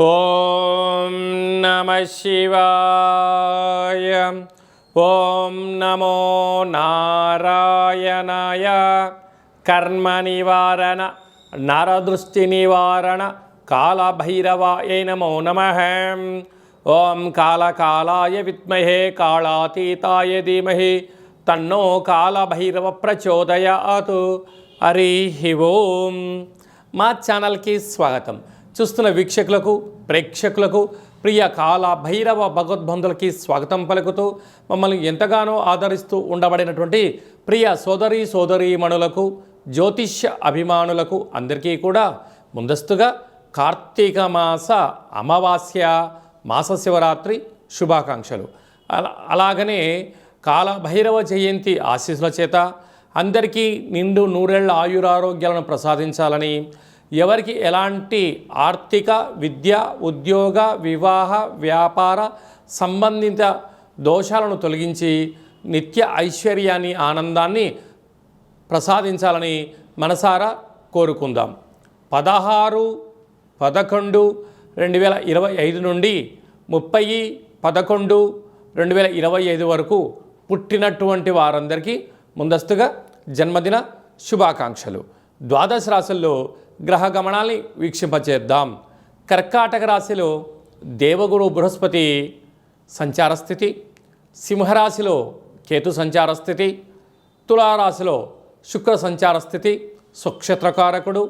ఓం నమ శివాయ. ఓం నమో నారాయణాయ. కర్మ నివారణ నరదృష్టి నివారణ కాళభైరవాయ నమో నమ. ఓం కాళకాళాయ విద్మహే కాళాతీతాయ ధీమహి తన్నో కాళభైరవ ప్రచోదయాత్. హరి ఓం. మా ఛానల్కి స్వాగతం. చూస్తున్న వీక్షకులకు ప్రేక్షకులకు ప్రియ కాల భైరవ భగవద్బంధులకి స్వాగతం పలుకుతూ మమ్మల్ని ఎంతగానో ఆదరిస్తూ ఉండబడినటువంటి ప్రియ సోదరి సోదరీమణులకు జ్యోతిష్య అభిమానులకు అందరికీ కూడా ముందస్తుగా కార్తీక మాస అమావాస్య మాస శివరాత్రి శుభాకాంక్షలు. అలా అలాగనే కాల భైరవ జయంతి ఆశీస్సుల చేత అందరికీ నిండు నూరేళ్ళ ఆయురారోగ్యాలను ప్రసాదించాలని ఎవరికి ఎలాంటి ఆర్థిక విద్య ఉద్యోగ వివాహ వ్యాపార సంబంధిత దోషాలను తొలగించి నిత్య ఐశ్వర్యాన్ని ఆనందాన్ని ప్రసాదించాలని మనసారా కోరుకుందాం. పదహారు పదకొండు రెండు వేల ఇరవై ఐదు నుండి ముప్పై పదకొండు రెండు వేల ఇరవై ఐదు వరకు పుట్టినటువంటి వారందరికీ ముందస్తుగా జన్మదిన శుభాకాంక్షలు. ద్వాదశ రాశుల్లో గ్రహ గమనాల్ని వీక్షింపచేద్దాం. కర్కాటక రాశిలో దేవగురు బృహస్పతి సంచార స్థితి సింహరాశిలో కేతు సంచార స్థితి తులారాశిలో శుక్ర సంచార స్థితి సుక్షత్రకారకుడు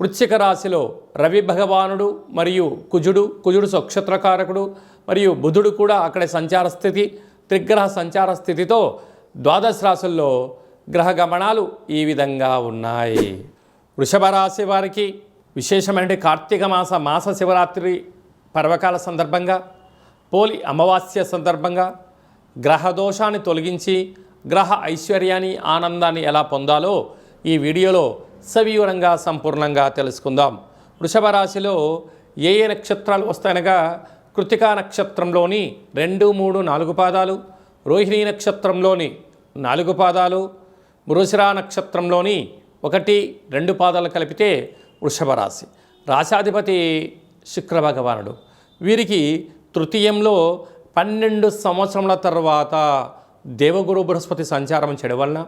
వృశ్చిక రాశిలో రవి భగవానుడు మరియు కుజుడు కుజుడు స్వక్షత్రకారకుడు మరియు బుధుడు కూడా అక్కడ సంచార స్థితి త్రిగ్రహ సంచార స్థితితో ద్వాదశ రాశుల్లో గ్రహ గమనాలు ఈ విధంగా ఉన్నాయి. వృషభ రాశి వారికి విశేషమైన కార్తీక మాస మాస శివరాత్రి పర్వకాల సందర్భంగా పోలి అమావాస్య సందర్భంగా గ్రహ దోషాన్ని తొలగించి గ్రహ ఐశ్వర్యాన్ని ఆనందాన్ని ఎలా పొందాలో ఈ వీడియోలో సవివరంగా సంపూర్ణంగా తెలుసుకుందాం. వృషభ రాశిలో ఏ ఏ నక్షత్రాలు వస్తాయనగా కృతికా నక్షత్రంలోని రెండు మూడు నాలుగు పాదాలు రోహిణీ నక్షత్రంలోని నాలుగు పాదాలు మృషిరా నక్షత్రంలోని ఒకటి రెండు పాదాలు కలిపితే వృషభ రాశి రాశాధిపతి శుక్రభగవానుడు. వీరికి తృతీయంలో పన్నెండు సంవత్సరముల తర్వాత దేవగురు బృహస్పతి సంచారం చేయడం వలన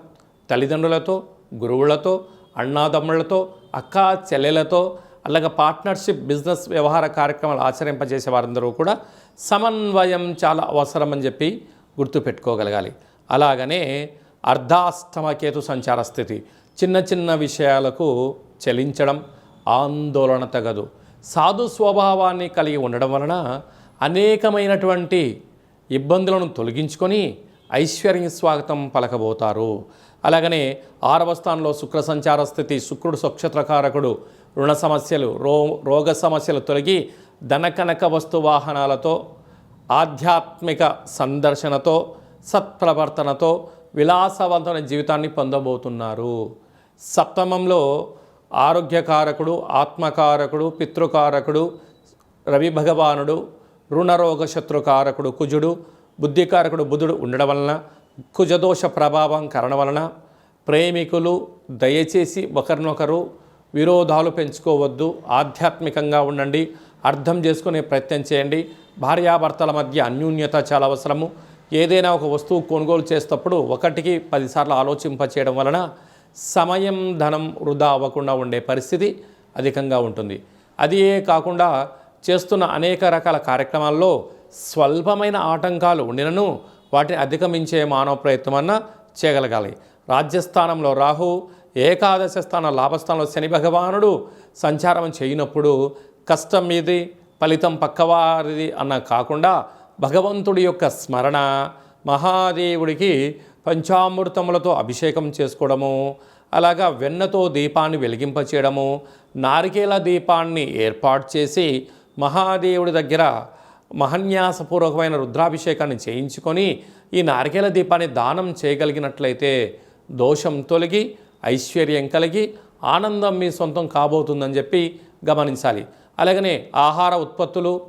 తల్లిదండ్రులతో గురువులతో అన్నాదమ్ములతో అక్క చెల్లెలతో అలాగే పార్ట్నర్షిప్ బిజినెస్ వ్యవహార కార్యక్రమాలు ఆచరింపజేసే వారందరూ కూడా సమన్వయం చాలా అవసరం అని చెప్పి గుర్తుపెట్టుకోగలగాలి. అలాగనే అర్ధాష్టమ కేతు సంచార స్థితి. చిన్న చిన్న విషయాలకు చలించడం ఆందోళన తగదు. సాధు స్వభావాన్ని కలిగి ఉండడం వలన అనేకమైనటువంటి ఇబ్బందులను తొలగించుకొని ఐశ్వర్య స్వాగతం పలకబోతారు. అలాగనే ఆరవ స్థానంలో శుక్ర సంచార స్థితి శుక్రుడు స్వక్షత్రకారకుడు రుణ సమస్యలు రో రోగ సమస్యలు తొలగి ధనకనక వస్తు వాహనాలతో ఆధ్యాత్మిక సందర్శనతో సత్ప్రవర్తనతో విలాసవంతమైన జీవితాన్ని పొందబోతున్నారు. సప్తమంలో ఆరోగ్యకారకుడు ఆత్మకారకుడు పితృకారకుడు రవి భగవానుడు రుణరోగ శత్రుకారకుడు కుజుడు బుద్ధికారకుడు బుధుడు ఉండడం వలన కుజదోష ప్రభావం కరణ వలన ప్రేమికులు దయచేసి ఒకరినొకరు విరోధాలు పెంచుకోవద్దు. ఆధ్యాత్మికంగా ఉండండి. అర్థం చేసుకునే ప్రయత్నం చేయండి. భార్యాభర్తల మధ్య అన్యూన్యత చాలా అవసరము. ఏదైనా ఒక వస్తువు కొనుగోలు చేసేటప్పుడు ఒకటికి పదిసార్లు ఆలోచింపచేయడం వలన సమయం ధనం వృధా అవ్వకుండా ఉండే పరిస్థితి అధికంగా ఉంటుంది. అది కాకుండా చేస్తున్న అనేక రకాల కార్యక్రమాల్లో స్వల్పమైన ఆటంకాలు ఉండినను వాటిని అధిగమించే మానవ ప్రయత్నం అన్న చేయగలగాలి. రాజ్యస్థానంలో రాహు ఏకాదశ స్థాన లాభస్థానంలో శని భగవానుడు సంచారం చేయనప్పుడు కష్టం మీది ఫలితం పక్కవారిది అన్న కాకుండా భగవంతుడి యొక్క స్మరణ మహాదేవుడికి పంచామృతములతో అభిషేకం చేసుకోవడము అలాగా వెన్నతో దీపాన్ని వెలిగింపచేయడము నారికేల దీపాన్ని ఏర్పాటు చేసి మహాదేవుడి దగ్గర మహన్యాసపూర్వకమైన రుద్రాభిషేకాన్ని చేయించుకొని ఈ నారికేల దీపాన్ని దానం చేయగలిగినట్లయితే దోషం తొలగి ఐశ్వర్యం కలిగి ఆనందం మీ సొంతం కాబోతుందని చెప్పి గమనించాలి. అలాగనే ఆహార ఉత్పత్తులు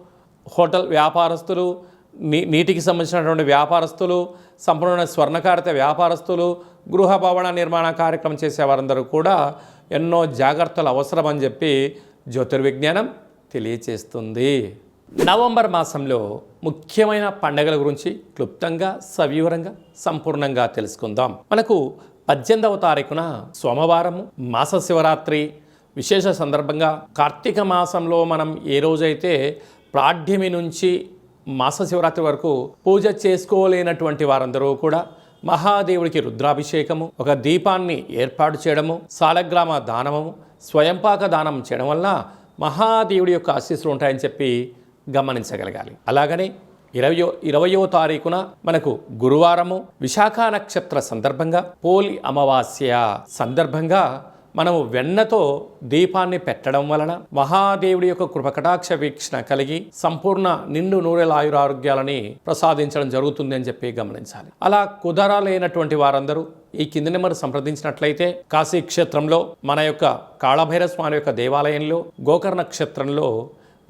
హోటల్ వ్యాపారస్తులు నీ నీటికి సంబంధించినటువంటి వ్యాపారస్తులు సంపూర్ణ స్వర్ణకారిత వ్యాపారస్తులు గృహ భవన నిర్మాణ కార్యక్రమం చేసే వారందరూ కూడా ఎన్నో జాగ్రత్తలు అవసరమని చెప్పి జ్యోతిర్విజ్ఞానం తెలియచేస్తుంది. నవంబర్ మాసంలో ముఖ్యమైన పండగల గురించి క్లుప్తంగా సవివరంగా సంపూర్ణంగా తెలుసుకుందాం. మనకు పద్దెనిమిదవ తారీఖున సోమవారము మాస శివరాత్రి. విశేష సందర్భంగా కార్తీక మాసంలో మనం ఏ రోజైతే ప్రాఢ్యమి నుంచి మాస శివరాత్రి వరకు పూజ చేసుకోలేనటువంటి వారందరూ కూడా మహాదేవుడికి రుద్రాభిషేకము ఒక దీపాన్ని ఏర్పాటు చేయడము సాలగ్రామ దానము స్వయంపాక దానం చేయడం వల్ల మహాదేవుడి యొక్క ఆశీస్సులు ఉంటాయని చెప్పి గమనించగలగాలి. అలాగనే ఇరవయో ఇరవయో తారీఖున మనకు గురువారము విశాఖ నక్షత్ర సందర్భంగా పోలి అమావాస్య సందర్భంగా మనము వెన్నతో దీపాన్ని పెట్టడం వలన మహాదేవుడి యొక్క కృపకటాక్ష వీక్షణ కలిగి సంపూర్ణ నిండు నూరెల ఆయురారోగ్యాలని ప్రసాదించడం జరుగుతుంది అని చెప్పి గమనించాలి. అలా కుదరలేనటువంటి వారందరూ ఈ కింది నెంబర్ సంప్రదించినట్లయితే కాశీ క్షేత్రంలో మన యొక్క కాళభైర స్వామి యొక్క దేవాలయంలో గోకర్ణ క్షేత్రంలో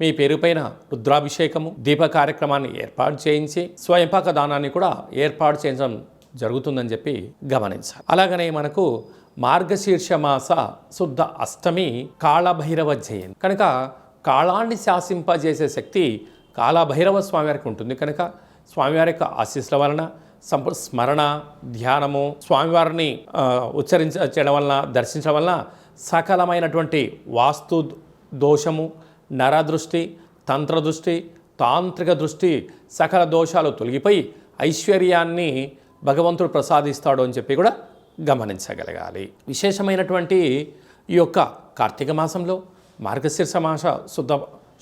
మీ పేరుపైన రుద్రాభిషేకము దీప కార్యక్రమాన్ని ఏర్పాటు చేయించి స్వయంపాక దానాన్ని కూడా ఏర్పాటు చేయించడం జరుగుతుందని చెప్పి గమనించాలి. అలాగనే మనకు మార్గశీర్ష మాస శుద్ధ అష్టమి కాళభైరవ జయంతి. కనుక కాళాన్ని శాసింపజేసే శక్తి కాళభైరవ స్వామివారికి ఉంటుంది. కనుక స్వామివారి యొక్క ఆశీస్సుల వలన సంప స్మరణ ధ్యానము స్వామివారిని ఉచ్చరించ చేయడం వలన దర్శించడం వలన సకలమైనటువంటి వాస్తు దోషము నరదృష్టి తంత్రదృష్టి తాంత్రిక దృష్టి సకల దోషాలు తొలగిపోయి ఐశ్వర్యాన్ని భగవంతుడు ప్రసాదిస్తాడు అని చెప్పి కూడా గమనించగలగాలి. విశేషమైనటువంటి ఈ యొక్క కార్తీక మాసంలో మార్గశీర్ష మాస శుద్ధ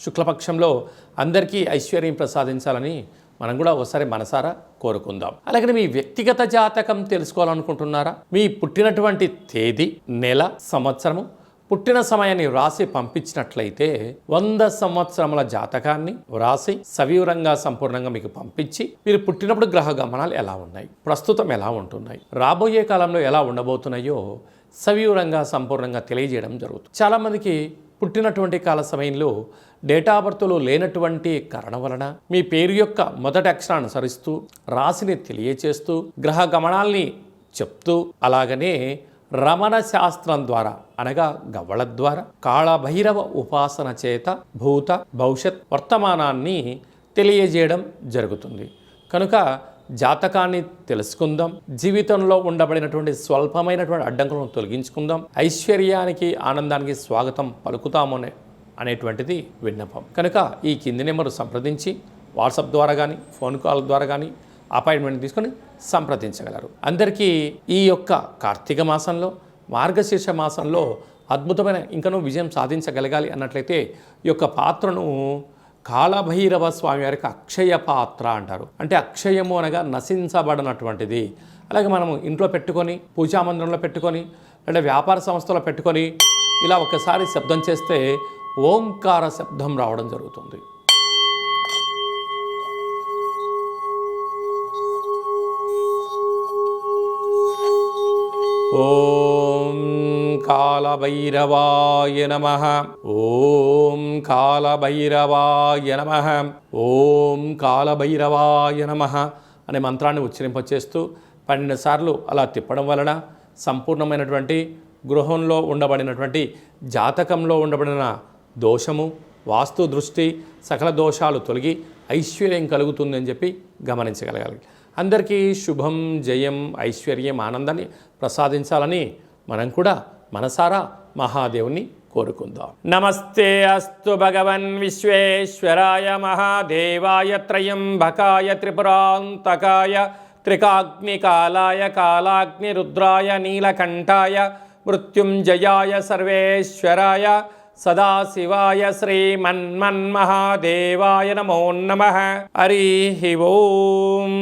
శుక్లపక్షంలో అందరికీ ఐశ్వర్యం ప్రసాదించాలని మనం కూడా ఒకసారి మనసారా కోరుకుందాం. అలాగే మీ వ్యక్తిగత జాతకం తెలుసుకోవాలనుకుంటున్నారా? మీ పుట్టినటువంటి తేదీ నెల సంవత్సరము పుట్టిన సమయాన్ని వ్రాసి పంపించినట్లయితే వంద సంవత్సరముల జాతకాన్ని వ్రాసి సవివరంగా సంపూర్ణంగా మీకు పంపించి మీరు పుట్టినప్పుడు గ్రహ గమనాలు ఎలా ఉన్నాయి? ప్రస్తుతం ఎలా ఉంటున్నాయి? రాబోయే కాలంలో ఎలా ఉండబోతున్నాయో సవివరంగా సంపూర్ణంగా తెలియజేయడం జరుగుతుంది. చాలామందికి పుట్టినటువంటి కాల సమయంలో డేటా బర్త్లో లేనటువంటి కారణం వలన మీ పేరు యొక్క మొదటి అక్షరాన్ని అనుసరిస్తూ రాశిని తెలియచేస్తూ గ్రహ గమనాల్ని చెప్తూ అలాగనే రమణ శాస్త్రం ద్వారా అనగా గవ్వళ ద్వారా కాళభైరవ ఉపాసన చేత భూత భవిష్యత్ వర్తమానాన్ని తెలియజేయడం జరుగుతుంది. కనుక జాతకాన్ని తెలుసుకుందాం జీవితంలో ఉండబడినటువంటి స్వల్పమైనటువంటి అడ్డంకులను తొలగించుకుందాం ఐశ్వర్యానికి ఆనందానికి స్వాగతం పలుకుతాము అనే అనేటువంటిది విన్నపం. కనుక ఈ కింది నెంబరు సంప్రదించి వాట్సాప్ ద్వారా కానీ ఫోన్ కాల్ ద్వారా కానీ అపాయింట్మెంట్ తీసుకొని సంప్రదించగలరు. అందరికీ ఈ యొక్క కార్తీక మాసంలో మార్గశీర్ష మాసంలో అద్భుతమైన ఇంకనూ విజయం సాధించగలగాలి అన్నట్లయితే ఈ యొక్క పాత్రను కాళభైరవ స్వామి వారికి అక్షయ పాత్ర అంటారు. అంటే అక్షయము అనగా నశించబడినటువంటిది. అలాగే మనము ఇంట్లో పెట్టుకొని పూజా మందిరంలో పెట్టుకొని లేదా వ్యాపార సంస్థలో పెట్టుకొని ఇలా ఒకసారి శబ్దం చేస్తే ఓంకార శబ్దం రావడం జరుగుతుంది. ఓం కాళభైరవాయ నమ. ఓం కాళభైరవాయ నమ. ఓం కాళభైరవాయ నమ అనే మంత్రాన్ని ఉచ్చరింపచేస్తూ పన్నెండు సార్లు అలా తిప్పడం వలన సంపూర్ణమైనటువంటి గృహంలో ఉండబడినటువంటి జాతకంలో ఉండబడిన దోషము వాస్తు దృష్టి సకల దోషాలు తొలగి ఐశ్వర్యం కలుగుతుందని చెప్పి గమనించగలగాలి. అందరికీ శుభం జయం ఐశ్వర్యం ఆనందాన్ని ప్రసాదించాలని మనం కూడా మనసారా మహాదేవుని కోరుకుందాం. నమస్తే అస్తు భగవన్ విశ్వేశ్వరాయ మహాదేవాయ త్రయంబకాయ త్రిపురాంతకాయ త్రికాగ్నికాలాయ కాలాగ్నిరుద్రాయ నీలకంఠాయ మృత్యుంజయాయ సర్వేశ్వరాయ సదాశివాయ శ్రీమన్మన్మహాదేవాయ నమో నమ. హరి ఓం.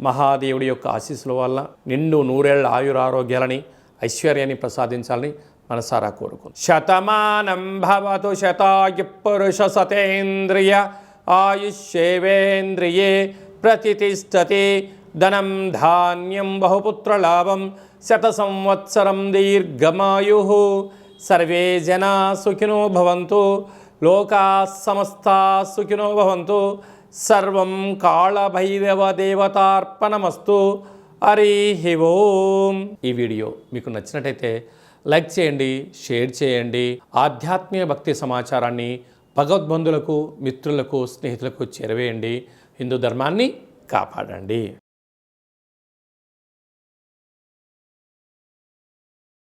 మహాదేవుడి యొక్క ఆశీస్సుల వల్ల నిండు నూరేళ్ళ ఆయురారోగ్యాలని ఐశ్వర్యాన్ని ప్రసాదించాలని మనసారా కోరుకుంది శతమానం భవతు శతాయు పురుష సతేంద్రియ ఆయుష్యేవేంద్రియే ప్రతిష్టతి ధనం ధాన్యం బహుపుత్రలాభం శత సంవత్సరం దీర్ఘమాయు. సర్వే జనా సుఖినో భవంతు లోకా సమస్త సుఖినో భవంతు సర్వం కాళభైరవ దేవతార్పణమస్తు హరి ఓం. ఈ వీడియో మీకు నచ్చినట్టయితే లైక్ చేయండి షేర్ చేయండి ఆధ్యాత్మిక భక్తి సమాచారాన్ని భగవద్బంధులకు మిత్రులకు స్నేహితులకు చేరవేయండి. హిందూ ధర్మాన్ని కాపాడండి.